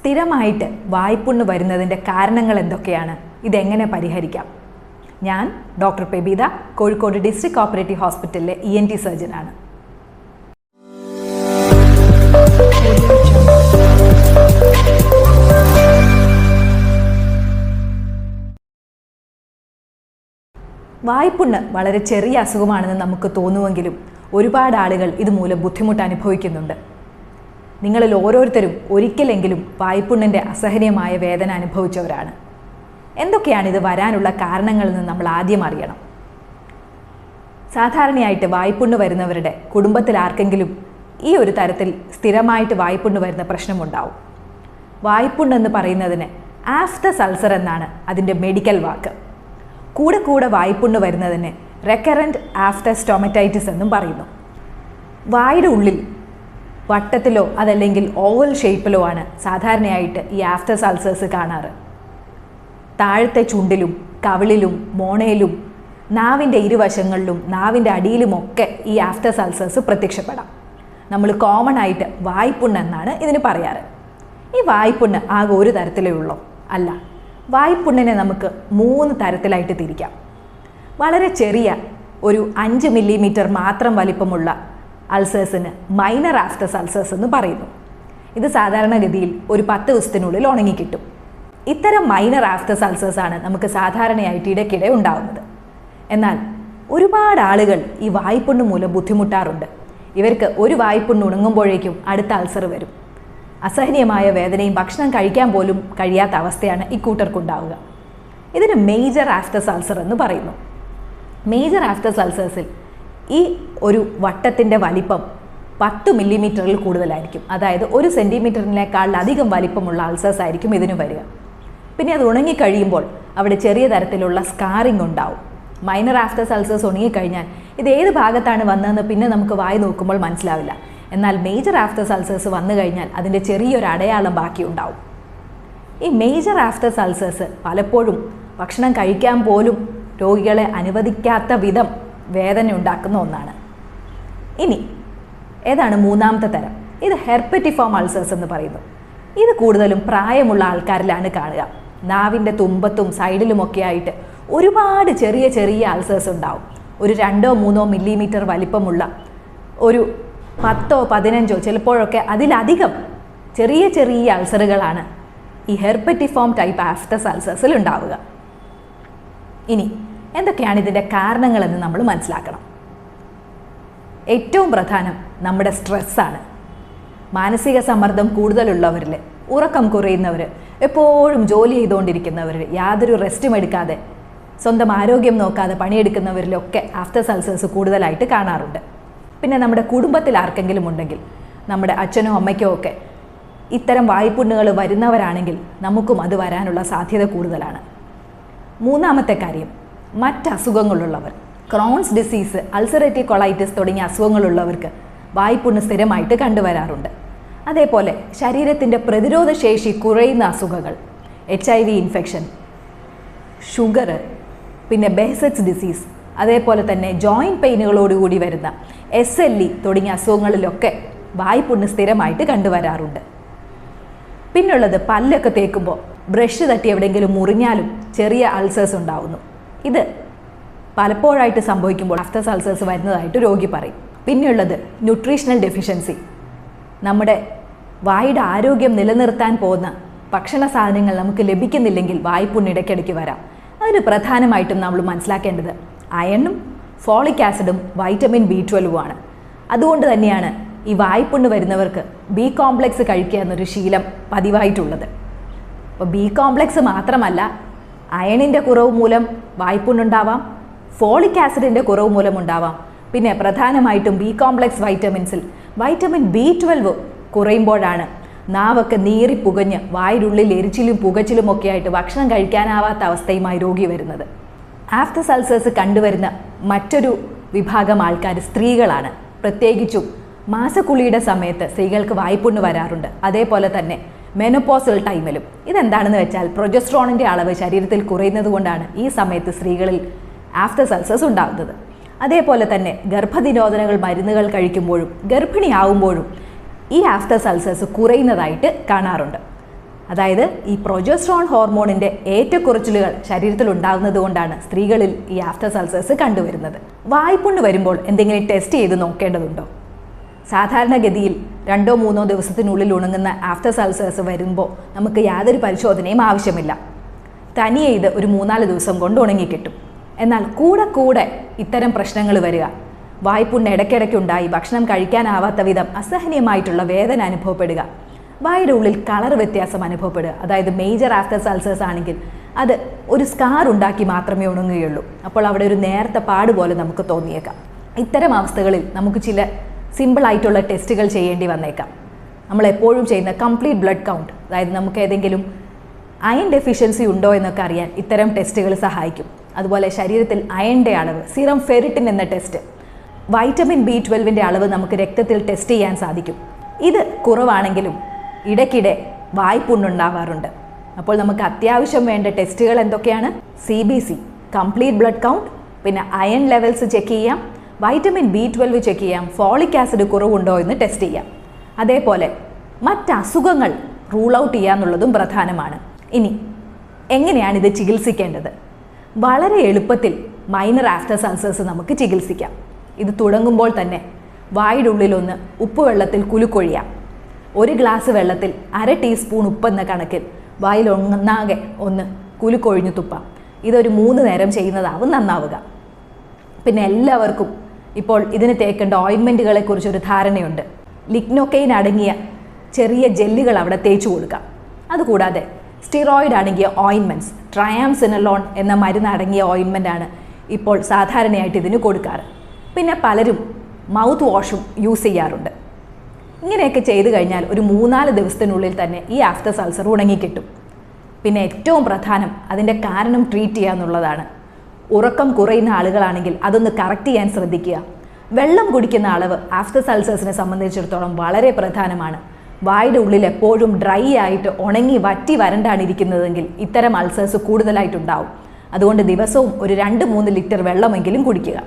സ്ഥിരമായിട്ട് വായ്പുണ്ണ് വരുന്നതിന്റെ കാരണങ്ങൾ എന്തൊക്കെയാണ്? ഇതെങ്ങനെ പരിഹരിക്കാം? ഞാൻ doctor Pebitha Kozhikode district operative ഹോസ്പിറ്റലിലെ ഇ എൻ ടി സർജനാണ്. വായ്പുണ്ണ് വളരെ ചെറിയ അസുഖമാണെന്ന് നമുക്ക് തോന്നുമെങ്കിലും ഒരുപാട് ആളുകൾ ഇതുമൂലം ബുദ്ധിമുട്ട് അനുഭവിക്കുന്നുണ്ട്. നിങ്ങളിൽ ഓരോരുത്തരും ഒരിക്കലെങ്കിലും വായ്പുണ്ണിന്റെ അസഹനീയമായ വേദന അനുഭവിച്ചവരാണ്. എന്തൊക്കെയാണ് ഇത് വരാനുള്ള കാരണങ്ങളിൽ നിന്ന് നമ്മൾ ആദ്യം അറിയണം? സാധാരണയായിട്ട് വായ്പുണ്ണ് വരുന്നവരുടെ കുടുംബത്തിൽ ആർക്കെങ്കിലും ഈ ഒരു തരത്തിൽ സ്ഥിരമായിട്ട് വായ്പുണ്ണ് വരുന്ന പ്രശ്നമുണ്ടാവും. വായ്പുണ്ണ് എന്ന് പറയുന്നതിന് ആഫ്റ്റർ സൾസർ എന്നാണ് അതിന്റെ മെഡിക്കൽ വാക്ക്. കൂടെ കൂടെ വായ്പുണ്ണ് വരുന്നതിന് റെക്കറന്റ് ആഫ്റ്റർ സ്റ്റൊമറ്റൈറ്റിസ് എന്നും പറയുന്നു. വായുടെ ഉള്ളിൽ വട്ടത്തിലോ അതല്ലെങ്കിൽ ഓവൽ ഷേപ്പിലോ ആണ് സാധാരണയായിട്ട് ഈ ആഫ്റ്റർ സൾസേഴ്സ് കാണാറ്. താഴത്തെ ചുണ്ടിലും കവിളിലും മോണയിലും നാവിന്റെ ഇരുവശങ്ങളിലും നാവിന്റെ അടിയിലുമൊക്കെ ഈ ആഫ്റ്റർ സൾസേഴ്സ് പ്രത്യക്ഷപ്പെടാം. നമ്മൾ കോമൺ ആയിട്ട് വായ്പുണ്ണ് എന്നാണ് ഇതിന് പറയാറ്. ഈ വായ്പുണ്ണ് ആകെ ഒരു തരത്തിലേ ഉള്ളൂ. അല്ല വായ്പുണ്ണിനെ നമുക്ക് മൂന്ന് തരത്തിലായിട്ട് തിരിക്കാം. വളരെ ചെറിയ ഒരു അഞ്ച് മില്ലിമീറ്റർ മാത്രം വലിപ്പമുള്ള അൾസേഴ്സിന് മൈനർ ആഫ്റ്റർ അൾസേഴ്സ് എന്ന് പറയുന്നു. ഇത് സാധാരണഗതിയിൽ ഒരു പത്ത് ദിവസത്തിനുള്ളിൽ ഉണങ്ങിക്കിട്ടും ഇത്തരം മൈനർ ആഫ്റ്റർ അൾസേഴ്സ് ആണ് നമുക്ക് സാധാരണയായിട്ട് ഇടയ്ക്കിടെ ഉണ്ടാവുന്നത്. എന്നാൽ ഒരുപാട് ആളുകൾ ഈ വായ്പുണ്ണ് മൂലം ബുദ്ധിമുട്ടാറുണ്ട്. ഇവർക്ക് ഒരു വായ്പുണ്ണ് ഉണങ്ങുമ്പോഴേക്കും അടുത്ത അൾസർ വരും. അസഹനീയമായ വേദനയും ഭക്ഷണം കഴിക്കാൻ പോലും കഴിയാത്ത അവസ്ഥയാണ് ഇക്കൂട്ടർക്കുണ്ടാവുക ഇതിന് മേജർ ആഫ്റ്റർ സൾസർ എന്ന് പറയുന്നു. മേജർ ആഫ്റ്റർ സൾസേഴ്സിൽ ഈ ഒരു വട്ടത്തിന്റെ വലിപ്പം പത്ത് മില്ലിമീറ്ററിൽ കൂടുതലായിരിക്കും. അതായത് ഒരു സെന്റിമീറ്ററിനേക്കാൾ അധികം വലിപ്പമുള്ള അൾസേഴ്സ് ആയിരിക്കും ഇതിന് വരിക. പിന്നെ അത് ഉണങ്ങിക്കഴിയുമ്പോൾ അവിടെ ചെറിയ തരത്തിലുള്ള സ്കാറിംഗ് ഉണ്ടാവും. മൈനർ ആഫ്റ്റർ സൾസേഴ്സ് ഉണങ്ങിക്കഴിഞ്ഞാൽ ഇത് ഏത് ഭാഗത്താണ് വന്നതെന്ന് പിന്നെ നമുക്ക് വായി നോക്കുമ്പോൾ മനസ്സിലാവില്ല. എന്നാൽ മേജർ ആഫ്റ്റർ സൾസേഴ്സ് വന്നു കഴിഞ്ഞാൽ അതിന്റെ ചെറിയൊരു അടയാളം ബാക്കി ഉണ്ടാവും. ഈ മേജർ ആഫ്റ്റർ സൾസേഴ്സ് പലപ്പോഴും ഭക്ഷണം കഴിക്കാൻ പോലും രോഗികളെ അനുവദിക്കാത്ത വിധം വേദന ഉണ്ടാക്കുന്ന ഒന്നാണ്. ഇനി ഏതാണ് മൂന്നാമത്തെ തരം? ഇത് ഹെർപ്പറ്റിഫോം അൾസേഴ്സ് എന്ന് പറയുന്നു. ഇത് കൂടുതലും പ്രായമുള്ള ആൾക്കാരിലാണ് കാണുക. നാവിന്റെ തുമ്പത്തും സൈഡിലുമൊക്കെ ആയിട്ട് ഒരുപാട് ചെറിയ ചെറിയ അൾസേഴ്സ് ഉണ്ടാവും. ഒരു രണ്ടോ മൂന്നോ മില്ലിമീറ്റർ വലിപ്പമുള്ള ഒരു പത്തോ പതിനഞ്ചോ ചിലപ്പോഴൊക്കെ അതിലധികം ചെറിയ ചെറിയ അൾസറുകളാണ് ഈ ഹെർപ്പറ്റിഫോം ടൈപ്പ് ആഫ്റ്റസ് അൾസേഴ്സിൽ ഉണ്ടാവുക. ഇനി എന്തൊക്കെയാണ് ഇതിന്റെ കാരണങ്ങളെന്ന് നമ്മൾ മനസ്സിലാക്കണം. ഏറ്റവും പ്രധാനം നമ്മുടെ സ്ട്രെസ്സാണ് മാനസിക സമ്മർദ്ദം കൂടുതലുള്ളവരിൽ ഉറക്കം കുറയുന്നവർ എപ്പോഴും ജോലി ചെയ്തുകൊണ്ടിരിക്കുന്നവർ യാതൊരു റെസ്റ്റും എടുക്കാതെ സ്വന്തം ആരോഗ്യം നോക്കാതെ പണിയെടുക്കുന്നവരിലൊക്കെ ആഫ്റ്റർ സൾസേഴ്സ് കൂടുതലായിട്ട് കാണാറുണ്ട്. പിന്നെ നമ്മുടെ കുടുംബത്തിൽ ആർക്കെങ്കിലും ഉണ്ടെങ്കിൽ നമ്മുടെ അച്ഛനോ അമ്മയ്ക്കോ ഒക്കെ ഇത്തരം വായ്പുണ്ണുകൾ വരുന്നവരാണെങ്കിൽ നമുക്കും അത് വരാനുള്ള സാധ്യത കൂടുതലാണ്. മൂന്നാമത്തെ കാര്യം മറ്റ് അസുഖങ്ങളുള്ളവർ ക്രോൺസ് ഡിസീസ് അൾസറേറ്റീവ് കൊളൈറ്റിസ് തുടങ്ങിയ അസുഖങ്ങളുള്ളവർക്ക് വായ്പുണ്ണ് സ്ഥിരമായിട്ട് കണ്ടുവരാറുണ്ട്. അതേപോലെ ശരീരത്തിന്റെ പ്രതിരോധ ശേഷി കുറയുന്ന അസുഖങ്ങൾ H I V infection sugar പിന്നെ ബേസറ്റ്സ് ഡിസീസ് അതേപോലെ തന്നെ ജോയിന്റ് പെയിനുകളോടുകൂടി വരുന്ന എസ് എൽ ഇ തുടങ്ങിയ അസുഖങ്ങളിലൊക്കെ വായ്പുണ്ണ് സ്ഥിരമായിട്ട് കണ്ടുവരാറുണ്ട്. പിന്നുള്ളത് പല്ലൊക്കെ തേക്കുമ്പോൾ ബ്രഷ് തട്ടി എവിടെയെങ്കിലും മുറിഞ്ഞാലും ചെറിയ അൾസേഴ്സ് ഉണ്ടാവുന്നു. ഇത് പലപ്പോഴായിട്ട് സംഭവിക്കുമ്പോൾ ആഫ്റ്റർ അൾസേഴ്സ് വരുന്നതായിട്ട് രോഗി പറയും. പിന്നെയുള്ളത് ന്യൂട്രീഷണൽ ഡെഫിഷ്യൻസി നമ്മുടെ വായുടെ ആരോഗ്യം നിലനിർത്താൻ പോകുന്ന ഭക്ഷണ സാധനങ്ങൾ നമുക്ക് ലഭിക്കുന്നില്ലെങ്കിൽ വായ്പുണ്ണ് ഇടയ്ക്കിടയ്ക്ക് വരാം. അതിന് പ്രധാനമായിട്ടും നമ്മൾ മനസ്സിലാക്കേണ്ടത് അയണും ഫോളിക് ആസിഡും വൈറ്റമിൻ ബി ട്വൽവുമാണ് അതുകൊണ്ട് തന്നെയാണ് ഈ വായ്പുണ്ണ് വരുന്നവർക്ക് ബി കോംപ്ലെക്സ് കഴിക്കുക എന്നൊരു ശീലം പതിവായിട്ടുള്ളത്. അപ്പോൾ ബി കോംപ്ലെക്സ് മാത്രമല്ല അയണിന്റെ കുറവ് മൂലം വായ്പുണ്ണുണ്ടാവാം ഫോളിക് ആസിഡിന്റെ കുറവ് മൂലം ഉണ്ടാവാം. പിന്നെ പ്രധാനമായിട്ടും ബി കോംപ്ലക്സ് വൈറ്റമിൻസിൽ വൈറ്റമിൻ ബി ട്വൽവ് കുറയുമ്പോഴാണ് നാവൊക്കെ നീറി പുകഞ്ഞ് വായിലുള്ളിൽ എരിച്ചിലും പുകച്ചിലും ഒക്കെ ആയിട്ട് ഭക്ഷണം കഴിക്കാനാവാത്ത അവസ്ഥയുമായി രോഗി വരുന്നത്. ആഫ്റ്റർ സൾസേഴ്സ് കണ്ടുവരുന്ന മറ്റൊരു വിഭാഗം ആൾക്കാർ സ്ത്രീകളാണ്. പ്രത്യേകിച്ചും മാസക്കുളിയുടെ സമയത്ത് സ്ത്രീകൾക്ക് വായ്പുണ്ണ് വരാറുണ്ട്. അതേപോലെ തന്നെ മെനോപോസൽ ടൈമിലും ഇതെന്താണെന്ന് വെച്ചാൽ പ്രൊജസ്ട്രോണിന്റെ അളവ് ശരീരത്തിൽ കുറയുന്നത് കൊണ്ടാണ് ഈ സമയത്ത് സ്ത്രീകളിൽ ആഫ്റ്റർ സൾസസ് ഉണ്ടാകുന്നത്. അതേപോലെ തന്നെ ഗർഭനിരോധനകൾ മരുന്നുകൾ കഴിക്കുമ്പോഴും ഗർഭിണിയാവുമ്പോഴും ഈ ആഫ്റ്റർ സൾസസ് കുറയുന്നതായിട്ട് കാണാറുണ്ട്. അതായത് ഈ പ്രൊജസ്ട്രോൺ ഹോർമോണിന്റെ ഏറ്റക്കുറച്ചിലുകൾ ശരീരത്തിൽ ഉണ്ടാകുന്നത് കൊണ്ടാണ് സ്ത്രീകളിൽ ഈ ആഫ്റ്റർ സൾസസ് കണ്ടുവരുന്നത്. വായ്പുണ്ണ് വരുമ്പോൾ എന്തെങ്കിലും ടെസ്റ്റ് ചെയ്ത് നോക്കേണ്ടതുണ്ടോ? സാധാരണഗതിയിൽ രണ്ടോ മൂന്നോ ദിവസത്തിനുള്ളിൽ ഉണങ്ങുന്ന ആഫ്റ്റർ സൾസേഴ്സ് വരുമ്പോൾ നമുക്ക് യാതൊരു പരിശോധനയും ആവശ്യമില്ല. തനിയെ ഇത് ഒരു മൂന്നാൽ ദിവസം കൊണ്ട് ഉണങ്ങിക്കിട്ടും എന്നാൽ കൂടെ കൂടെ ഇത്തരം പ്രശ്നങ്ങൾ വരിക. വായ്പുണ്ണ് ഇടയ്ക്കിടയ്ക്കുണ്ടായി ഭക്ഷണം കഴിക്കാനാവാത്ത വിധം അസഹനീയമായിട്ടുള്ള വേദന അനുഭവപ്പെടുക. വായുടെ ഉള്ളിൽ കളർ വ്യത്യാസം അനുഭവപ്പെടുക. അതായത് മേജർ ആഫ്റ്റർ സൾസേഴ്സ് ആണെങ്കിൽ അത് ഒരു സ്കാർ ഉണ്ടാക്കി മാത്രമേ ഉണങ്ങുകയുള്ളൂ. അപ്പോൾ അവിടെ ഒരു നേരത്തെ പാട് പോലെ നമുക്ക് തോന്നിയേക്കാം. ഇത്തരം അവസ്ഥകളിൽ നമുക്ക് ചില സിമ്പിൾ ആയിട്ടുള്ള ടെസ്റ്റുകൾ ചെയ്യേണ്ടി വന്നേക്കാം. നമ്മൾ എപ്പോഴും ചെയ്യുന്ന കംപ്ലീറ്റ് ബ്ലഡ് കൗണ്ട് അതായത് നമുക്ക് ഏതെങ്കിലും അയൺ ഡെഫിഷ്യൻസി ഉണ്ടോ എന്നൊക്കെ അറിയാൻ ഇത്തരം ടെസ്റ്റുകൾ സഹായിക്കും. അതുപോലെ ശരീരത്തിൽ അയണിന്റെ അളവ് സീറം ഫെറിറ്റിൻ എന്ന ടെസ്റ്റ് വൈറ്റമിൻ ബി ട്വൽവിന്റെ അളവ് നമുക്ക് രക്തത്തിൽ ടെസ്റ്റ് ചെയ്യാൻ സാധിക്കും. ഇത് കുറവാണെങ്കിലും ഇടയ്ക്കിടെ വായ്പുണ്ണുണ്ടാവാറുണ്ട്. അപ്പോൾ നമുക്ക് അത്യാവശ്യം വേണ്ട ടെസ്റ്റുകൾ എന്തൊക്കെയാണ്? C B C complete blood count പിന്നെ അയൺ ലെവൽസ് ചെക്ക് ചെയ്യാം. വൈറ്റമിൻ ബി ട്വൽവ് ചെക്ക് ചെയ്യാം. ഫോളിക് ആസിഡ് കുറവുണ്ടോ എന്ന് ടെസ്റ്റ് ചെയ്യാം. അതേപോലെ മറ്റ് അസുഖങ്ങൾ റൂൾ ഔട്ട് ചെയ്യാന്നുള്ളതും പ്രധാനമാണ്. ഇനി എങ്ങനെയാണ് ഇത് ചികിത്സിക്കേണ്ടത്? വളരെ എളുപ്പത്തിൽ മൈനർ ആഫ്റ്റർ സൾസേഴ്സ് നമുക്ക് ചികിത്സിക്കാം. ഇത് തുടങ്ങുമ്പോൾ തന്നെ വായുടെ ഉള്ളിലൊന്ന് ഉപ്പുവെള്ളത്തിൽ കുലുക്കൊഴിയാം. ഒരു ഗ്ലാസ് വെള്ളത്തിൽ അര ടീസ്പൂൺ ഉപ്പെന്ന കണക്കിൽ വായിൽ ഒന്നാകെ ഒന്ന് കുലുക്കൊഴിഞ്ഞു തുപ്പാം. ഇതൊരു മൂന്ന് നേരം ചെയ്യുന്നതാവും നന്നാവുക. പിന്നെ എല്ലാവർക്കും ഇപ്പോൾ ഇതിന് തേക്കേണ്ട ഓയിൻമെന്റുകളെ കുറിച്ചൊരു ധാരണയുണ്ട്. ലിഗ്നോക്കെയിൻ അടങ്ങിയ ചെറിയ ജെല്ലുകൾ അവിടെ തേച്ചു കൊടുക്കാം. അതുകൂടാതെ സ്റ്റിറോയിഡ് അടങ്ങിയ ഓയിൻമെന്റ്സ് ട്രയാംസിനലോൺ എന്ന മരുന്ന് അടങ്ങിയ ആണ് ഇപ്പോൾ സാധാരണയായിട്ട് ഇതിന് കൊടുക്കാറ്. പിന്നെ പലരും മൗത്ത് വാഷും യൂസ് ചെയ്യാറുണ്ട്. ഇങ്ങനെയൊക്കെ ചെയ്തു കഴിഞ്ഞാൽ ഒരു മൂന്നാൽ ദിവസത്തിനുള്ളിൽ തന്നെ ഈ ആഫ്റ്റർ സൾസർ ഉണങ്ങിക്കിട്ടും. പിന്നെ ഏറ്റവും പ്രധാനം അതിന്റെ കാരണം ട്രീറ്റ് ചെയ്യുക എന്നുള്ളതാണ് ഉറക്കം കുറയുന്ന ആളുകളാണെങ്കിൽ അതൊന്ന് കറക്റ്റ് ചെയ്യാൻ ശ്രദ്ധിക്കുക. വെള്ളം കുടിക്കുന്ന അളവ് ആഫ്റ്റർ സൾസേഴ്സിനെ സംബന്ധിച്ചിടത്തോളം വളരെ പ്രധാനമാണ്. വായുടെ ഉള്ളിൽ എപ്പോഴും ഡ്രൈ ആയിട്ട് ഉണങ്ങി വറ്റി വരണ്ടാണ് ഇരിക്കുന്നതെങ്കിൽ ഇത്തരം അൾസേഴ്സ് കൂടുതലായിട്ടുണ്ടാവും. അതുകൊണ്ട് ദിവസവും ഒരു രണ്ട് മൂന്ന് ലിറ്റർ വെള്ളമെങ്കിലും കുടിക്കുക.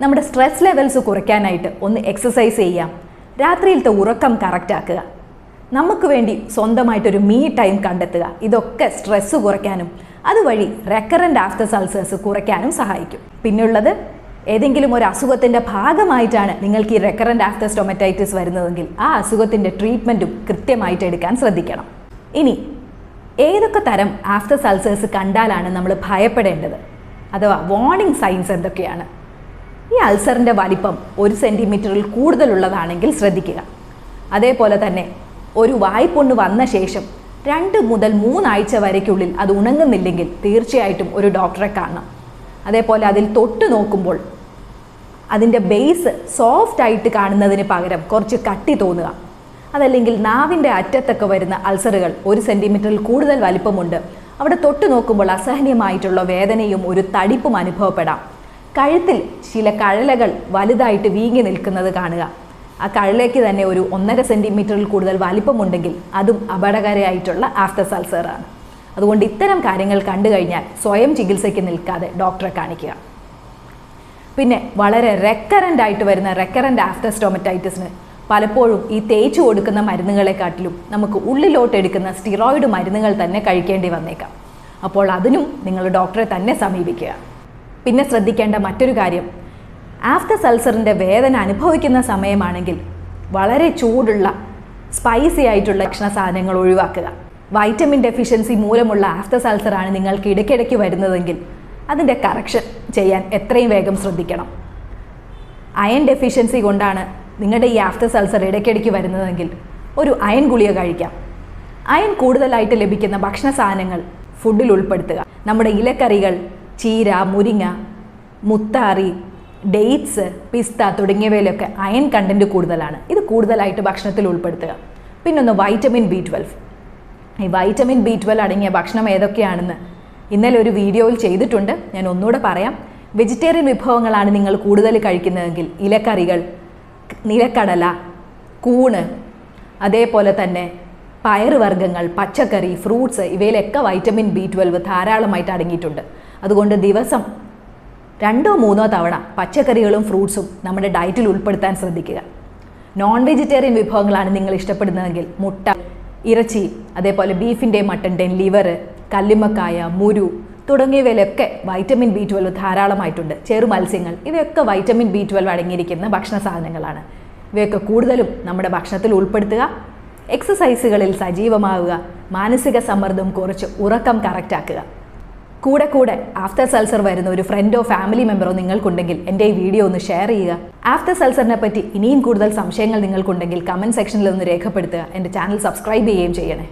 നമ്മുടെ സ്ട്രെസ് ലെവൽസ് കുറയ്ക്കാനായിട്ട് ഒന്ന് എക്സസൈസ് ചെയ്യാം രാത്രിയിലത്തെ ഉറക്കം കറക്റ്റ് ആക്കുക. നമുക്ക് വേണ്ടി സ്വന്തമായിട്ടൊരു മീ ടൈം കണ്ടെത്തുക. ഇതൊക്കെ സ്ട്രെസ്സ് കുറയ്ക്കാനും അതുവഴി റെക്കറന്റ് ആഫ്റ്റർ സൾസേഴ്സ് കുറയ്ക്കാനും സഹായിക്കും. പിന്നുള്ളത് ഏതെങ്കിലും ഒരു അസുഖത്തിന്റെ ഭാഗമായിട്ടാണ് നിങ്ങൾക്ക് ഈ റെക്കറന്റ് ആഫ്റ്റർ സ്റ്റൊമറ്റൈറ്റിസ് വരുന്നതെങ്കിൽ ആ അസുഖത്തിന്റെ ട്രീറ്റ്മെന്റും കൃത്യമായിട്ട് എടുക്കാൻ ശ്രദ്ധിക്കണം. ഇനി ഏതൊക്കെ തരം ആഫ്റ്റർ സൾസേഴ്സ് കണ്ടാലാണ് നമ്മൾ ഭയപ്പെടേണ്ടത്? അഥവാ വാർണിംഗ് സൈൻസ് എന്തൊക്കെയാണ്? ഈ അൾസറിന്റെ വലിപ്പം ഒരു സെന്റിമീറ്ററിൽ കൂടുതലുള്ളതാണെങ്കിൽ ശ്രദ്ധിക്കുക. അതേപോലെ തന്നെ ഒരു വായ്പൊണ്ണ് വന്ന ശേഷം രണ്ട് മുതൽ മൂന്നാഴ്ച വരയ്ക്കുള്ളിൽ അത് ഉണങ്ങുന്നില്ലെങ്കിൽ തീർച്ചയായിട്ടും ഒരു ഡോക്ടറെ കാണണം. അതേപോലെ അതിൽ തൊട്ട് നോക്കുമ്പോൾ അതിന്റെ ബേസ് സോഫ്റ്റ് ആയിട്ട് കാണുന്നതിന് പകരം കുറച്ച് കട്ടി തോന്നുക. അതല്ലെങ്കിൽ നാവിന്റെ അറ്റത്തൊക്കെ വരുന്ന അൾസറുകൾ ഒരു സെന്റിമീറ്ററിൽ കൂടുതൽ വലിപ്പമുണ്ട്. അവിടെ തൊട്ട് നോക്കുമ്പോൾ അസഹനീയമായിട്ടുള്ള വേദനയും ഒരു തടിപ്പും അനുഭവപ്പെടാം. കഴുത്തിൽ ചില കഴലകൾ വലുതായിട്ട് വീങ്ങി നിൽക്കുന്നത് കാണുക. ആ കഴലേക്ക് തന്നെ ഒരു ഒന്നര സെന്റിമീറ്ററിൽ കൂടുതൽ വലിപ്പമുണ്ടെങ്കിൽ അതും അപകടകരമായിട്ടുള്ള ആഫ്റ്റർ സൾസറാണ്. അതുകൊണ്ട് ഇത്തരം കാര്യങ്ങൾ കണ്ടു കഴിഞ്ഞാൽ സ്വയം ചികിത്സയ്ക്ക് നിൽക്കാതെ ഡോക്ടറെ കാണിക്കുക. പിന്നെ വളരെ റെക്കറന്റ് ആയിട്ട് വരുന്ന റെക്കറന്റ് ആഫ്റ്റർ സ്റ്റോമറ്റൈറ്റിസിന് പലപ്പോഴും ഈ തേച്ചു കൊടുക്കുന്ന മരുന്നുകളെക്കാട്ടിലും നമുക്ക് ഉള്ളിലോട്ട് എടുക്കുന്ന സ്റ്റിറോയിഡ് മരുന്നുകൾ തന്നെ കഴിക്കേണ്ടി വന്നേക്കാം. അപ്പോൾ അതിനും നിങ്ങൾ ഡോക്ടറെ തന്നെ സമീപിക്കുക. പിന്നെ ശ്രദ്ധിക്കേണ്ട മറ്റൊരു കാര്യം ആഫ്റ്റർ സൾസറിന്റെ വേദന അനുഭവിക്കുന്ന സമയമാണെങ്കിൽ വളരെ ചൂടുള്ള സ്പൈസി ആയിട്ടുള്ള ഭക്ഷണ സാധനങ്ങൾ ഒഴിവാക്കുക. വൈറ്റമിൻ ഡെഫിഷ്യൻസി മൂലമുള്ള ആഫ്റ്റർ സൾസറാണ് നിങ്ങൾക്ക് ഇടയ്ക്കിടയ്ക്ക് വരുന്നതെങ്കിൽ അതിന്റെ കറക്ഷൻ ചെയ്യാൻ എത്രയും വേഗം ശ്രദ്ധിക്കണം. അയൺ ഡെഫിഷ്യൻസി കൊണ്ടാണ് നിങ്ങളുടെ ഈ ആഫ്റ്റർ സൾസർ ഇടയ്ക്കിടയ്ക്ക് വരുന്നതെങ്കിൽ ഒരു അയൺ ഗുളിക കഴിക്കാം. അയൺ കൂടുതലായിട്ട് ലഭിക്കുന്ന ഭക്ഷണ സാധനങ്ങൾ ഫുഡിൽ ഉൾപ്പെടുത്തുക. നമ്മുടെ ഇലക്കറികൾ ചീര മുരിങ്ങ മുത്താറി ഡേറ്റ്സ് പിസ്ത തുടങ്ങിയവയിലൊക്കെ അയൺ കണ്ടന്റ് കൂടുതലാണ്. ഇത് കൂടുതലായിട്ട് ഭക്ഷണത്തിൽ ഉൾപ്പെടുത്തുക. പിന്നൊന്ന് വൈറ്റമിൻ ബി ട്വൽവ് ഈ വൈറ്റമിൻ ബി ട്വൽവ് അടങ്ങിയ ഭക്ഷണം ഏതൊക്കെയാണെന്ന് ഇന്നലെ ഒരു വീഡിയോയിൽ ചെയ്തിട്ടുണ്ട്. ഞാൻ ഒന്നുകൂടെ പറയാം. വെജിറ്റേറിയൻ വിഭവങ്ങളാണ് നിങ്ങൾ കൂടുതൽ കഴിക്കുന്നതെങ്കിൽ ഇലക്കറികൾ നിലക്കടല കൂണ് അതേപോലെ തന്നെ പയറുവർഗങ്ങൾ പച്ചക്കറി ഫ്രൂട്ട്സ് ഇവയിലൊക്കെ വൈറ്റമിൻ ബി ട്വൽവ് ധാരാളമായിട്ട് അടങ്ങിയിട്ടുണ്ട്. അതുകൊണ്ട് ദിവസം രണ്ടോ മൂന്നോ തവണ പച്ചക്കറികളും ഫ്രൂട്ട്സും നമ്മുടെ ഡയറ്റിൽ ഉൾപ്പെടുത്താൻ ശ്രദ്ധിക്കുക. നോൺ വെജിറ്റേറിയൻ വിഭവങ്ങളാണ് നിങ്ങൾ ഇഷ്ടപ്പെടുന്നതെങ്കിൽ മുട്ട ഇറച്ചി അതേപോലെ ബീഫിന്റെ മട്ടന്റെയും ലിവർ കല്ലിമക്കായ മുരു തുടങ്ങിയവയിലൊക്കെ വൈറ്റമിൻ ബി ട്വൽവ് ധാരാളമായിട്ടുണ്ട്. ചെറു മത്സ്യങ്ങൾ ഇവയൊക്കെ വൈറ്റമിൻ ബി ട്വൽവ് അടങ്ങിയിരിക്കുന്ന ഭക്ഷണ സാധനങ്ങളാണ്. ഇവയൊക്കെ കൂടുതലും നമ്മുടെ ഭക്ഷണത്തിൽ ഉൾപ്പെടുത്തുക എക്സസൈസുകളിൽ സജീവമാവുക മാനസിക സമ്മർദ്ദം കുറച്ച് ഉറക്കം കറക്റ്റാക്കുക കൂടെ കൂടെ ആഫ്റ്റർ സൽസർ വരുന്ന ഒരു ഫ്രണ്ടോ ഫാമിലി മെമ്പറോ നിങ്ങൾക്കുണ്ടെങ്കിൽ എന്റെ ഈ വീഡിയോ ഒന്ന് ഷെയർ ചെയ്യുക. ആഫ്റ്റർ സൽസറിനെ പറ്റി ഇനിയും കൂടുതൽ സംശയങ്ങൾ നിങ്ങൾക്കുണ്ടെങ്കിൽ കമന്റ് സെക്ഷനിൽ ഒന്ന് രേഖപ്പെടുത്തുക. എന്റെ ചാനൽ സബ്സ്ക്രൈബ് ചെയ്യുകയും ചെയ്യണേ.